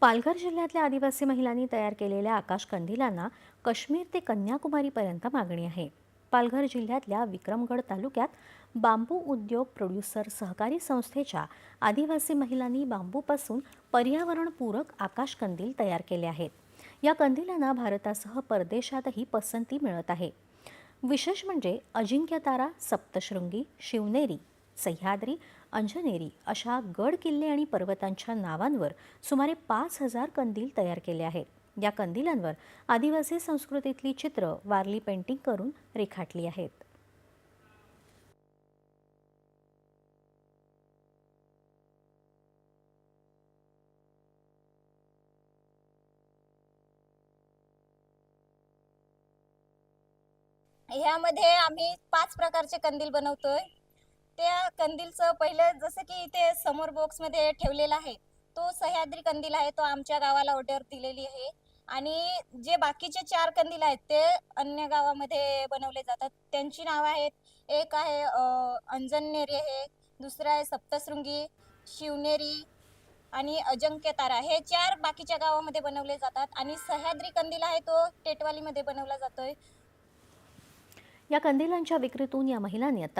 पालघर जिल्ह्यातल्या आदिवासी महिलांनी तयार केलेल्या आकाश कंदिलांना काश्मीर ते कन्याकुमारीपर्यंत मागणी आहे. पालघर जिल्ह्यातल्या विक्रमगड तालुक्यात बांबू उद्योग प्रोड्युसर सहकारी संस्थेच्या आदिवासी महिलांनी बांबूपासून पर्यावरणपूरक आकाश कंदील तयार केले आहेत. या कंदिलांना भारतासह परदेशातही पसंती मिळत आहे. विशेष म्हणजे अजिंक्यतारा सप्तशृंगी शिवनेरी सह्याद्री अंजनेरी अशा गड किल्ले आणि पर्वतांच्या नावांवर सुमारे पाच हजार कंदील तयार केले आहेत. या कंदिलांवर आदिवासी संस्कृतीतली चित्र वारली पेंटिंग करून रेखाटली आहेत. ह्यामध्ये आम्ही पाच प्रकारचे कंदील बनवतोय. त्या कंदीलचं पहिलं जसं की इथे समोर बॉक्समध्ये ठेवलेला आहे तो सह्याद्री कंदील आहे तो आमच्या गावाला ऑर्डर दिलेली आहे. आणि जे बाकीचे चार कंदील आहेत ते अन्य गावामध्ये बनवले जातात. त्यांची नावं आहेत एक आहे अंजननेरी अंजनेरी आहे दुसरं आहे सप्तशृंगी शिवनेरी आणि अजंक्य तारा हे चार बाकीच्या गावामध्ये बनवले जातात. आणि सह्याद्री कंदील आहे तो टेटवालीमध्ये बनवला जातोय. या कंदिलांच्या विक्रीतून या महिलांनी आता